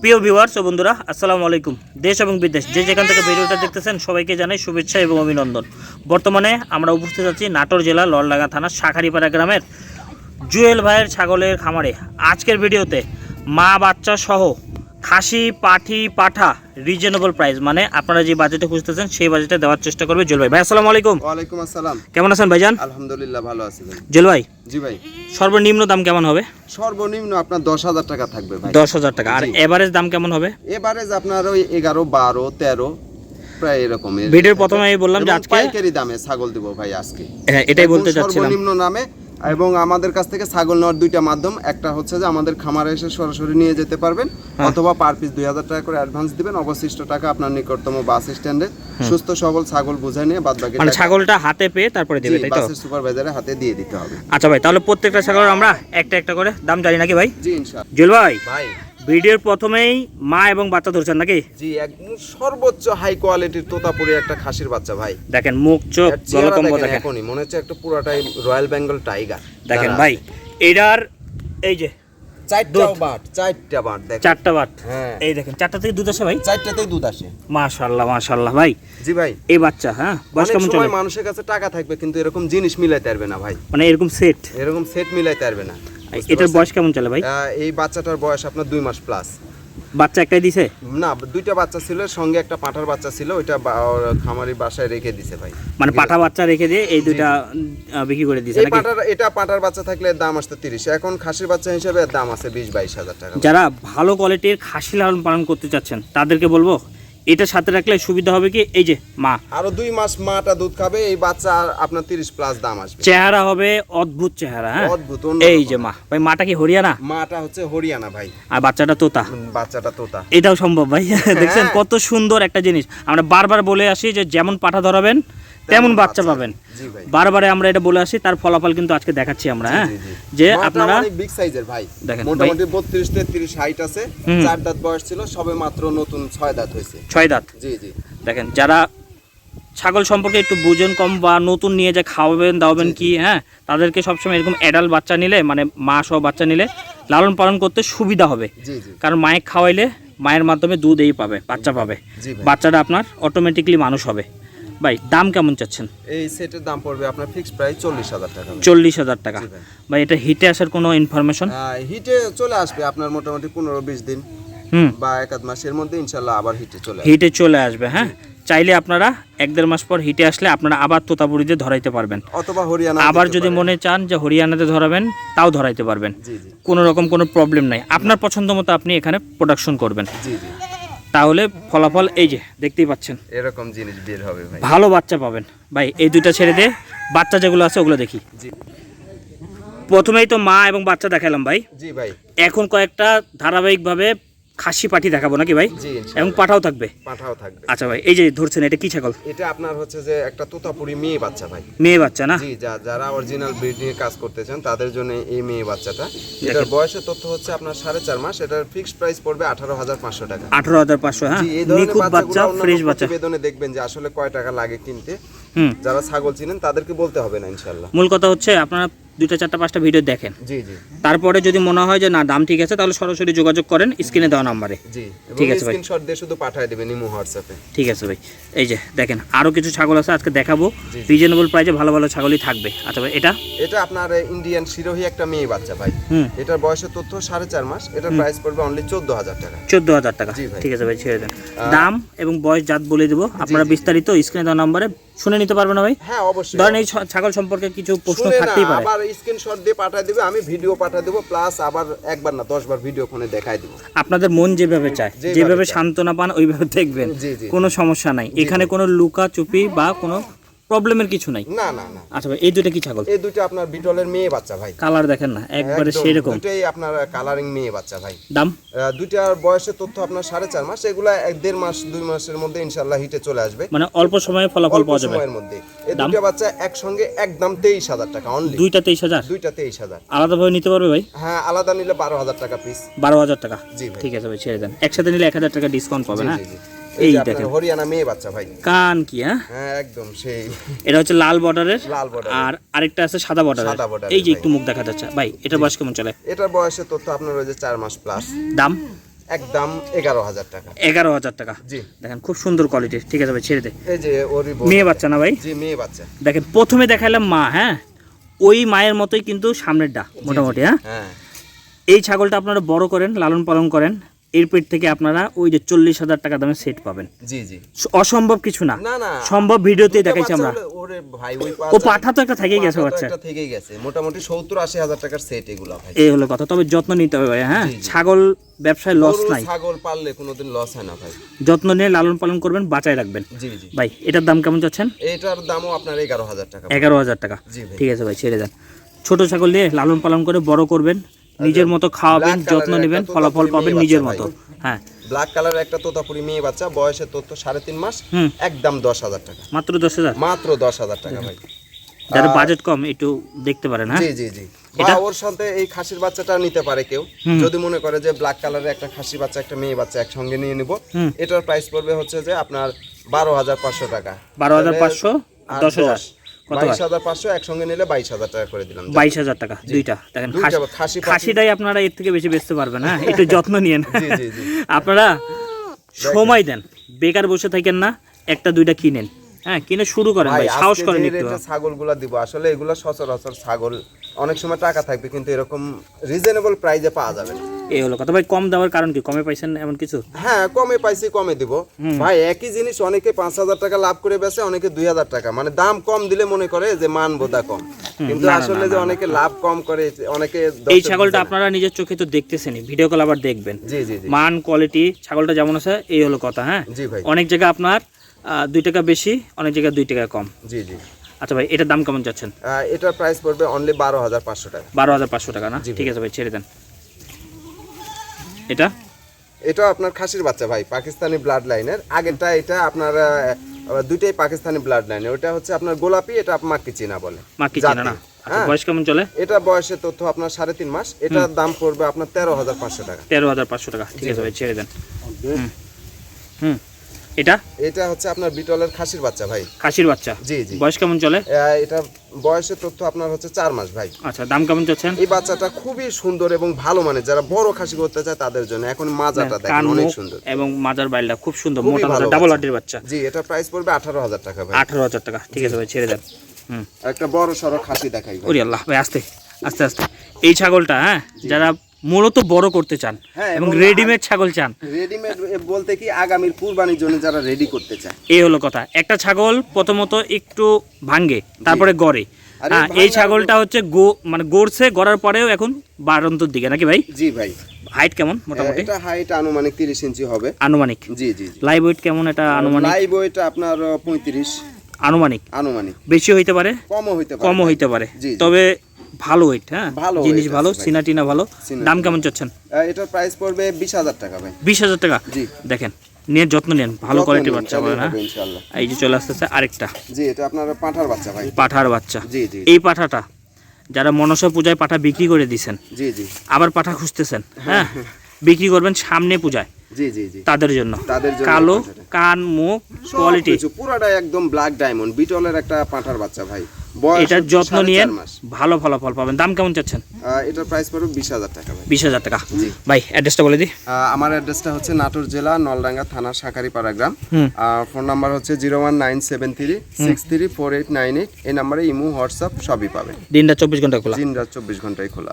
প্রিয় ভিউয়ার্স ও বন্ধুরা, আসসালামু আলাইকুম। দেশ এবং বিদেশ, যে যেখান থেকে ভিডিওটা দেখতেছেন, সবাইকে জানাই শুভেচ্ছা এবং অভিনন্দন। বর্তমানে আমরা উপস্থিত আছি নাটোর জেলা লড়লাগা থানা শাখারিপাড়া গ্রামের জুয়েল ভাইয়ের ছাগলের খামারে। আজকের ভিডিওতে মা বাচ্চা সহ খাসি পাঠি পাঠা রিজনেবল প্রাইস মানে আপনারা যে বাজেটে খুঁজতেছেন সেই বাজেটে দেওয়ার চেষ্টা করবে জুয়েল ভাই। ভাই আসসালামু আলাইকুম। ওয়ালাইকুম আসসালাম। কেমন আছেন ভাইজান? আলহামদুলিল্লাহ ভালো আছি ভাই। ভাই? জি ভাই। সর্বনিম্ন দাম কেমন হবে? সর্বনিম্ন আপনার দশ হাজার টাকা থাকবে ভাই। দশ হাজার টাকা। আর। এভারেজ দাম কেমন হবে? এবারে আপনার ওই এগারো বারো তেরো প্রায় এরকম ভিডিওর প্রথমে বললাম যে আজকে পাইকারি দামে ছাগল দিব ভাই আজকে। হ্যাঁ এটাই বলতে চাচ্ছিলাম। সর্বনিম্ন নামে এবং আমাদের কাছ থেকে ছাগল নেওয়ার দুইটা মাধ্যম একটা হচ্ছে যে আমাদের খামারে এসে সরাসরি নিয়ে যেতে পারবেন হ্যাঁ। অথবা পার পিস দুই হাজার টাকা করে অ্যাডভান্স দিবেন অবশিষ্ট টাকা আপনার নিকটতম বাস স্ট্যান্ডে সুস্থ সবল ছাগল বুঝে নিয়ে বাদ বাকি মানে ছাগলটা হাতে পেয়ে তারপরে দেবে তাই তো? বাসের সুপারভাইজারের হাতে দিয়ে দিতে হবে। আচ্ছা ভাই তাহলে প্রত্যেকটা ছাগল আমরা একটা একটা করে দাম জানি নাকি ভাই? জি ইনশাআল্লাহ। জুল ভাই। ভাই। ভিডিওর প্রথমেই মা এবং বাচ্চা ধরছেন নাকি? জি একদম সর্বোচ্চ হাই কোয়ালিটির তোতাপুরি একটা খাসির বাচ্চা ভাই। দেখেন মুখ চোখ গলকম্ব দেখেন এখনই মনে হচ্ছে একটা পুরোটাই রয়্যাল বেঙ্গল টাইগার দেখেন ভাই এটার এই যে চারটা। বাট চারটা বাট দেখেন। চারটা বাট। হ্যাঁ। এই দেখেন চারটা থেকে দুধ আসে ভাই? চারটাতেই দুধ আসে। ভাই। জি ভাই। এই বাচ্চা হ্যাঁ? বয়স কেমন চলে? মানুষের কাছে টাকা থাকবে কিন্তু এরকম জিনিস মিলাইতে পারবে না ভাই। মানে এরকম সেট এরকম সেট মিলাইতে পারবে না। এটার বয়স কেমন চলে ভাই? এই বাচ্চাটার বয়স আপনার দুই মাস প্লাস বাচ্চা একটাই দিছে? না দুইটা বাচ্চা ছিল সঙ্গে একটা পাঁঠার বাচ্চা ছিল ওইটা খামারি বাসায় রেখে দিছে ভাই। মানে পাঠা বাচ্চা রেখে দিয়ে এই দুইটা বিক্রি করে দিছে নাকি? পাঁঠার এটা পাঁঠার বাচ্চা থাকলে দাম আসতো তিরিশ। এখন খাসির বাচ্চা হিসেবে দাম আছে বিশ বাইশ হাজার টাকা। যারা ভালো কোয়ালিটির খাসি লালন পালন করতে চাচ্ছেন তাদেরকে বলব এটা সাথে রাখলে সুবিধা হবে কি? এই যে মা। আরও দুই মাস মাটা দুধ খাবে এই বাচ্চা আর আপনার তিরিশ প্লাস দাম আসবে। চেহারা হবে অদ্ভুত চেহারা হ্যাঁ? অদ্ভুত এই যে মা। ভাই মাটা কি হরিয়ানা? মাটা হচ্ছে হরিয়ানা ভাই। আর বাচ্চাটা তোতা? বাচ্চাটা তোতা। এটাও সম্ভব ভাই। হ্যাঁ। দেখছেন কত সুন্দর একটা জিনিস। আমরা বারবার বলে আসি যে যেমন পাঠা ধরাবেন তেমন বাচ্চা পাবেন। বারবারে আমরা এটা বলে আসি তার ফলাফল কিন্তু আজকে দেখাচ্ছি আমরা হ্যাঁ। যে আপনারা বিগ সাইজের ভাই। দেখেন, মোটামুটি বত্রিশ তেত্রিশ হাইট আছে। চার দাঁত বয়স ছিল সবে মাত্র নতুন ছয় দাঁত হয়েছে। ছয় দাঁত? জি জি। দেখেন যারা ছাগল সম্পর্কে একটু বুঝেন কম বা নতুন নিয়ে যে খাওয়াবেন দাওয়াবেন কি হ্যাঁ? তাদেরকে সবসময় এরকম অ্যাডাল্ট বাচ্চা নিলে মানে মা সহ বাচ্চা নিলে লালন পালন করতে সুবিধা হবে। জি জি। কারণ মায়ের খাওয়াইলে মায়ের মাধ্যমে দুধ এই পাবে বাচ্চা পাবে। বাচ্চাটা আপনার অটোমেটিকলি মানুষ হবে। ভাই দাম কেমন চাচ্ছেন? এই সেটের দাম পড়বে আপনার ফিক্স প্রাইস চল্লিশ হাজার টাকা। চল্লিশ হাজার টাকা। ভাই। এটা হিটে আসার কোনো ইনফরমেশন হিটে চলে আসবে আপনার মোটামুটি পনেরো বিশ দিন হুম। বা এক আধ মাসের মধ্যে ইনশাল্লাহ আবার হিটে চলে হিটে চলে আসবে হ্যাঁ? চাইলে আপনারা এক দেড় মাস পর হিটে আসলে আপনারা আবার তোতাপুরিতে ধরাইতে পারবেন। অথবা হরিয়ানা আবার যদি মনে চান যে হরিয়ানাতে ধরাবেন তাও ধরাইতে পারবেন। কোনো রকম কোনো প্রবলেম নাই। আপনার পছন্দ মতো আপনি এখানে প্রোডাকশন করবেন। জি জি। তাহলে ফলাফল এই যে দেখতেই পাচ্ছেন। এরকম জিনিস বের হবে ভাই। ভালো বাচ্চা পাবেন। ভাই এই দুটা ছেড়ে দিয়ে বাচ্চা যেগুলো আছে ওগুলো দেখি। প্রথমেই তো মা এবং বাচ্চা দেখালাম ভাই। জি ভাই। এখন কয়েকটা ধারাবাহিকভাবে খাসি পাঠি দেখাবো নাকি ভাই? এবং পাঠাও থাকবে? পাঠাও থাকবে। আচ্ছা ভাই এই যে ধরছেন এটা কি ছাগল? এটা আপনার হচ্ছে যে একটা তোতাপুরি মেয়ে বাচ্চা ভাই। মেয়ে বাচ্চা না? জি যা যারা অরিজিনাল ব্রিড নিয়ে কাজ করতে চান তাদের জন্য এই মেয়ে বাচ্চাটা। এটার বয়সের তথ্য হচ্ছে আপনার সাড়ে চার মাস এটার ফিক্সড প্রাইস পড়বে আঠারো হাজার পাঁচশো টাকা। আঠারো হাজার পাঁচশো হ্যাঁ? এই ধরনের বাচ্চা ফ্রেশ বাচ্চা। প্রতিবেদনে দেখবেন যে আসলে কয় টাকা লাগে কিনতে। হুম। যারা ছাগল চিনেন তাদেরকে বলতে হবে না ইনশাল্লাহ মূল কথা হচ্ছে আপনারা দুইটা চারটা পাঁচটা ভিডিও দেখেন। জি জি। তারপরে যদি মনে হয় যে না দাম ঠিক আছে তাহলে সরাসরি যোগাযোগ করেন স্ক্রিনে দেওয়া নাম্বারে জি ঠিক আছে ভাই। স্ক্রিনশট দিয়ে শুধু পাঠিয়ে দেবেন ইমো হোয়াটসঅ্যাপে। ঠিক আছে ভাই। এই যে দেখেন আরও কিছু ছাগল আছে আজকে দেখাবো। রিজনেবল প্রাইসে ভালো ভালো ছাগলই থাকবে। আচ্ছা ভাই এটা? এটা আপনার ইন্ডিয়ান শিরোহী একটা মেয়ে বাচ্চা ভাই। হুম। এটার বয়সের তথ্য সাড়ে চার মাস। এটার প্রাইস পড়বে অনলি চোদ্দ হাজার টাকা। চোদ্দ হাজার টাকা। ঠিক আছে ভাই ছেড়ে দেন। দাম এবং বয়স জাত বলে দেবো। আপনারা বিস্তারিত স্ক্রিনে দেওয়া নাম্বারে শুনে নিতে পারবে না ভাই? হ্যাঁ অবশ্যই ধরেন এই ছাগল সম্পর্কে কিছু প্রশ্ন থাকতেই পারে। আবার স্ক্রিনশট দিয়ে পাঠিয়ে দেবে আমি ভিডিও পাঠিয়ে দেবো প্লাস আবার একবার না দশ বার ভিডিও ফোনে দেখাই দেবো। আপনাদের মন যেভাবে চায় যেভাবে সান্ত্বনা পান ওইভাবে দেখবেন। কোনো সমস্যা নাই। এখানে কোনো লুকা চুপি বা কোনো প্রবলেমের কিছু নাই? না না না। আচ্ছা ভাই এই দুটো কি ছাগল? এই দুটো আপনার বিটলের মেয়ে বাচ্চা ভাই। কালার দেখেন না একবারে একদম, সেরকম। দুটোই আপনার কালারিং মেয়ে বাচ্চা ভাই। দাম? দুইটার বয়সের তথ্য আপনার সাড়ে চার মাস এগুলা এক দেড় মাস দুই মাসের মধ্যে হিটে চলে আসবে। মানে অল্প সময়ে ফলাফল পাওয়া যাবে। সময়ের মধ্যে। এই? দুইটা বাচ্চা একসঙ্গে একদম তেইশ হাজার টাকা অনলি দুইটা তেইশ হাজার? দুইটা তেইশ হাজার। আলাদাভাবে নিতে পারবে ভাই? হ্যাঁ আলাদা নিলে বারো হাজার টাকা পিস বারো হাজার টাকা। জি ঠিক আছে ভাই ছেড়ে দেন। একসাথে নিলে এক হাজার টাকা ডিসকাউন্ট পাবে না। এই এই যে আপনার দেখেন হরিয়ানা মেয়ে বাচ্চা ভাই। কান কি হ্যাঁ? হ্যাঁ একদম সেই। এটা হচ্ছে লাল বর্ডারের। লাল আর আরেকটা আছে সাদা বর্ডারের। সাদা border-এর, এই যে একটু মুখ দেখা যাচ্ছে। ভাই এটা বয়স কেমন চলে? এটার তথ্য আপনার ওই যে চার মাস প্লাস দাম? একদম এগারো হাজার টাকা। এগারো হাজার টাকা। জি। দেখেন খুব সুন্দর কোয়ালিটির ঠিক আছে ভাই ছেড়ে দে। এই যে ওরই মেয়ে বাচ্চা না ভাই? জি মেয়ে বাচ্চা। দেখেন প্রথমে দেখালাম মা হ্যাঁ? ওই মায়ের মতোই কিন্তু সামনের সামনেরটা মোটামুটি হ্যাঁ? হ্যাঁ। এই ছাগলটা আপনারা বড় করেন লালন পালন করেন এর পেট থেকে আপনারা ওই যে চল্লিশ হাজার টাকা দামে সেট পাবেন। জি জি। অসম্ভব কিছু না। সম্ভব ভিডিওতেই দুটো দেখাইছি আমরা। ও পাঠা তো একটা থেকেই গেছে বাচ্চা। থেকেই গেছে। মোটামুটি সত্তর আশি হাজার টাকার সেট এগুলো এই হলো কথা। তবে যত্ন নিতে হবে ভাই হ্যাঁ। ছাগল ব্যবসায় লস নাই। ছাগল পাললে কোনোদিন লস হয় না ভাই। যত্ন নিয়ে লালন পালন করবেন বাঁচায় রাখবেন। জি জি। ভাই এটার দাম কেমন চাচ্ছেন? এটার দামও আপনার এগারো হাজার টাকা। এগারো হাজার টাকা। ঠিক আছে ভাই ছেড়ে দেন। ছোট ছাগল দিয়ে লালন পালন করে বড় করবেন। নিজের মতো খাওয়াবেন যত্ন নেবেন ফলাফল পাবেন নিজের মতো। হ্যাঁ। ব্ল্যাক কালারের একটা তোতাপুরি মেয়ে বাচ্চা বয়সের তথ্য সাড়ে তিন মাস একদম দশ হাজার টাকা। মাত্র দশ হাজার? মাত্র দশ হাজার টাকা ভাই। যারা বাজেট কম একটু দেখতে পারেন হ্যাঁ? জি জি জি। বা এটা- ওর সাথে এই খাসির বাচ্চাটা নিতে পারে কেউ। যদি মনে করে যে ব্ল্যাক কালারের একটা খাসি বাচ্চা একটা মেয়ে বাচ্চা একসঙ্গে নিয়ে নিব। এটার প্রাইস পড়বে হচ্ছে যে আপনার বারো হাজার পাঁচশো টাকা। বারো হাজার পাঁচশো দশ হাজার। বাইশ হাজার পাঁচশো একসঙ্গে নিলে বাইশ হাজার টাকা করে দিলাম। বাইশ হাজার টাকা দুইটা দেখেন দুইটা খাসি- খাসি পাখি- খাসিটাই আপনারা এর থেকে বেশি বেচতে পারবেন হ্যাঁ? একটু যত্ন নিয়েন। আপনারা সময় দেন বেকার বসে থাকেন না একটা দুইটা কিনেন হ্যাঁ? কিনে শুরু করেন ভাই সাহস করেন একটু। রেটে দিব আসলে এগুলো সচরাচর ছাগল অনেক সময় টাকা থাকবে কিন্তু এরকম রিজনেবল প্রাইজে পাওয়া যাবে না। এই হলো কথা। ভাই কম দেওয়ার কারণ কি? কমে পাইছেন এমন কিছু? হ্যাঁ কমে পাইছি কমে দিব। ভাই একই জিনিস অনেকে পাঁচ হাজার টাকা লাভ করে বেচে অনেকে দুই হাজার টাকা। মানে দাম কম দিলে মনে করে যে মান বোধা কম। কিন্তু আসলে যে অনেকে লাভ কম করে অনেকে এই ছাগলটা আপনারা নিজের চোখে তো দেখতেছেনই। ভিডিও কল আবার দেখবেন। জি জি জি। মান কোয়ালিটি ছাগলটা যেমন আছে এই হলো কথা হ্যাঁ? জি ভাই। অনেক জায়গায় আপনার দুই টাকা বেশি অনেক জায়গায় দুই টাকা কম। জি জি। আচ্ছা ভাই এটার দাম কেমন চাচ্ছেন? আহ, এটার প্রাইস পড়বে অনলি বারো হাজার পাঁচশো টাকা। বারো হাজার পাঁচশো টাকা না? ঠিক আছে ভাই ছেড়ে দেন। এটা? এটা আপনার খাসির বাচ্চা ভাই পাকিস্তানি ব্লাড লাইনের আগেরটা এটা আপনার দুইটাই পাকিস্তানি ব্লাড লাইনের ওটা হচ্ছে আপনার গোলাপি এটা মাক্কি চিনা বলে। মাকি চিনা না? আচ্ছা হ্যাঁ। বয়স কেমন চলে? এটা বয়সের তথ্য আপনার সাড়ে তিন মাস। এটার দাম পড়বে আপনার তেরো হাজার পাঁচশো টাকা। তেরো হাজার পাঁচশো টাকা। ঠিক আছে ভাই ছেড়ে দেন। হুম। হুম। এটা? এটা হচ্ছে আপনার বিটলের খাসির বাচ্চা ভাই। খাসির বাচ্চা? জি জি। বয়স কেমন চলে? এটা বয়সের তথ্য আপনার হচ্ছে চার মাস ভাই। আচ্ছা দাম কেমন চাচ্ছেন? এই বাচ্চাটা খুবই সুন্দর এবং ভালো মানে যারা বড় খাসি করতে চায় তাদের জন্য। এখন মাজাটা হ্যাঁ, দেখেন অনেক সুন্দর। এবং মাজার বাইলটা খুব সুন্দর মোটা মোটা ডাবল বাচ্চা। বাচ্চা। জি এটা প্রাইস পড়বে আঠারো হাজার টাকা ভাই। আঠারো হাজার টাকা। ঠিক আছে ভাই ছেড়ে দেন। হুম। একটা বড় সড়ো খাসি দেখাই ওরে আল্লাহ ভাই আস্তে আস্তে আস্তে। এই ছাগলটা হ্যাঁ যারা মূলত বড় করতে চান হ্যাঁ, এবং রেডিমেড ছাগল চান। রেডিমেড বলতে কি আগামীর কুরবানির জন্য যারা রেডি করতে চায়। এই হলো কথা। একটা ছাগল প্রথমত একটু ভাঙ্গে তারপরে গড়ে। হ্যাঁ এই ছাগলটা হচ্ছে গো মানে গড়ছে গড়ার পরেও এখন বারন্তর দিকে নাকি ভাই? জি ভাই। হাইট কেমন মোটামুটি? এটা হাইট আনুমানিক তিরিশ ইঞ্চি হবে। আনুমানিক? জি জি লাইভ ওয়েট কেমন এটা আনুমানিক? লাইভ ওয়েট আপনার পঁয়ত্রিশ। আনুমানিক। আনুমানিক। বেশি হইতে পারে? কমও হইতে পারে কমও হইতে পারে। তবে ভালো ওয়েট হ্যাঁ? ভালো জিনিস ভালো আছে ভাই। সিনা টিনা ভালো। দাম। কেমন চাচ্ছেন? এটার প্রাইস পড়বে বিশ হাজার টাকা ভাই। বিশ হাজার টাকা? জি। দেখেন নিয়ে যত্ন নেন ভালো কোয়ালিটির বাচ্চা পাবেন হ্যাঁ? ইনশাআল্লাহ। এই যে চলে আসতেছে আরেকটা। জি এটা আপনার পাঠার বাচ্চা ভাই। পাঠার বাচ্চা। জি জি। এই পাঠাটা যারা মনসা পূজায় পাঠা বিক্রি করে দিছেন জি জি। আবার পাঠা খুঁজতেছেন হ্যাঁ। বিক্রি করবেন সামনে পূজায়। জি জি জি। তাদের জন্য। কালো। কান মুখ কোয়ালিটি পুরাটাই একদম ব্ল্যাক ডায়মন্ড বিটলের একটা পাঠার বাচ্চা ভাই। এটার যত্ন নিয়ে। ভালো ফলাফল পাবেন। দাম কেমন চাচ্ছেন? এটার প্রাইস পড়বে বিশ হাজার টাকা ভাই। বিশ হাজার টাকা। ভাই অ্যাড্রেসটা বলে দিই। আমার অ্যাড্রেসটা হচ্ছে নাটোর জেলা নলডাঙ্গা থানা শাকারিপাড়া গ্রাম। ফোন নাম্বার হচ্ছে zero one nine seven three six three four eight nine eight এই নাম্বারে ইমো হোয়াটসঅ্যাপ সবই পাবেন। দিনটা চব্বিশ ঘণ্টা খোলা। দিনটা চব্বিশ ঘন্টায় খোলা।